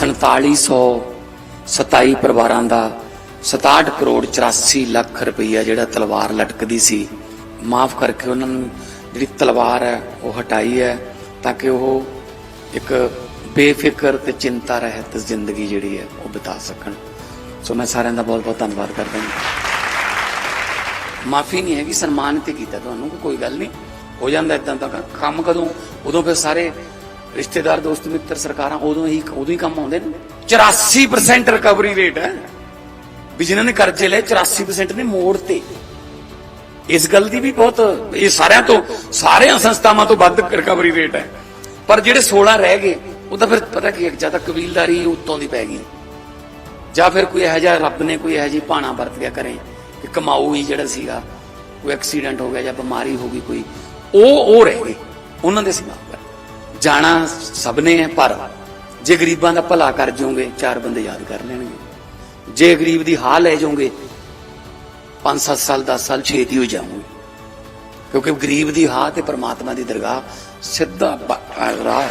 4727 ਪਰਿਵਾਰਾਂ ਦਾ 67 ਕਰੋੜ 84 ਲੱਖ ਰੁਪਈਆ ਜਿਹੜਾ ਤਲਵਾਰ ਲਟਕਦੀ ਸੀ। ਮਾਫ ਕਰਕੇ ਉਹਨਾਂ ਨੂੰ ਜਿਹੜੀ ਤਲਵਾਰ ਹੈ, ਉਹ ਹਟਾਈ ਹੈ ਤਾਂ ਕਿ ਉਹ ਇੱਕ ਬੇਫਿਕਰ ਤੇ ਚਿੰਤਾ ਰਹਿਤ ਜ਼ਿੰਦਗੀ ਜਿਹੜੀ ਹੈ, ਉਹ ਬਿਤਾ ਸਕਣ। ਸੋ ਮੈਂ ਸਾਰਿਆਂ ਦਾ ਬਹੁਤ ਬਹੁਤ ਧੰਨਵਾਦ ਕਰਦਾ ਹਾਂ। ਮਾਫੀ ਨਹੀਂ ਹੈਗੀ, ਸਨਮਾਨਿਤ ਕੀਤਾ ਤੁਹਾਨੂੰ ਕਿ ਕੋਈ ਗੱਲ ਨਹੀਂ। ਹੋ ਜਾਂਦਾ ਇਦਾਂ ਦਾ ਕੰਮ ਕਦੋਂ? ਉਦੋਂ ਫਿਰ ਸਾਰੇ ਰਿਸ਼ਤੇਦਾਰ, ਦੋਸਤ, ਮਿੱਤਰ, ਸਰਕਾਰਾਂ ਉਦੋਂ ਹੀ ਉਦੋਂ ਹੀ ਕੰਮ ਆਉਂਦੇ ਨੇ। 84% ਰਿਕਵਰੀ ਰੇਟ ਹੈ। ਵੀ ਜਿਨ੍ਹਾਂ ਨੇ ਕਰਜ਼ੇ ਲਏ 84% ਨੇ ਮੋੜ ਇਸ ਗੱਲ ਦੀ ਵੀ ਬਹੁਤ, ਇਹ ਸਾਰਿਆਂ ਤੋਂ, ਸਾਰਿਆਂ ਸੰਸਥਾਵਾਂ ਤੋਂ ਵੱਧ ਰਿਕਵਰੀ ਰੇਟ ਹੈ। ਪਰ ਜਿਹੜੇ 16 ਰਹਿ ਗਏ, ਉਹ ਤਾਂ ਫਿਰ ਪਤਾ ਕੀ ਹੈ, ਜਾਂ ਤਾਂ ਕਬੀਲਦਾਰੀ ਉੱਤੋਂ ਦੀ ਪੈ ਗਈ। ਜਾਂ ਫਿਰ ਕੋਈ ਇਹੋ ਜਿਹਾ ਰੱਬ ਨੇ ਕੋਈ ਇਹੋ ਜਿਹੀ ਪਾਣਾ ਵਰਤ ਗਿਆ ਕਰੇ, ਕਿ ਕਮਾਊ ਹੀ ਜਿਹੜਾ ਸੀਗਾ, ਕੋਈ ਐਕਸੀਡੈਂਟ ਹੋ ਗਿਆ ਜਾਂ ਬਿਮਾਰੀ ਹੋ ਗਈ ਕੋਈ। ਉਹ ਉਹ ਰਹਿ ਗਏ। ਉਹਨਾਂ ਦੇ ਸਿਵਾ ਜਾਣਾ ਸਭ ਨੇ ਹੈ, ਪਰ ਜੇ ਗਰੀਬਾਂ ਦਾ ਭਲਾ ਕਰ ਜਾਓਗੇ, ਚਾਰ ਬੰਦੇ ਯਾਦ ਕਰ ਲੈਣਗੇ। ਜੇ ਗਰੀਬ ਦੀ ਹਾਲ ਲੈ ਜਾਓਗੇ 5-7 ਸਾਲ 10 ਸਾਲ ਛੇਤੀ ਹੋ ਜਾਓਗੇ ਕਿਉਂਕਿ ਗਰੀਬ ਦੀ ਹਾਲ ਤੇ ਪਰਮਾਤਮਾ ਦੀ ਦਰਗਾਹ ਸਿੱਧਾ ਰਾਹ ਹੈ।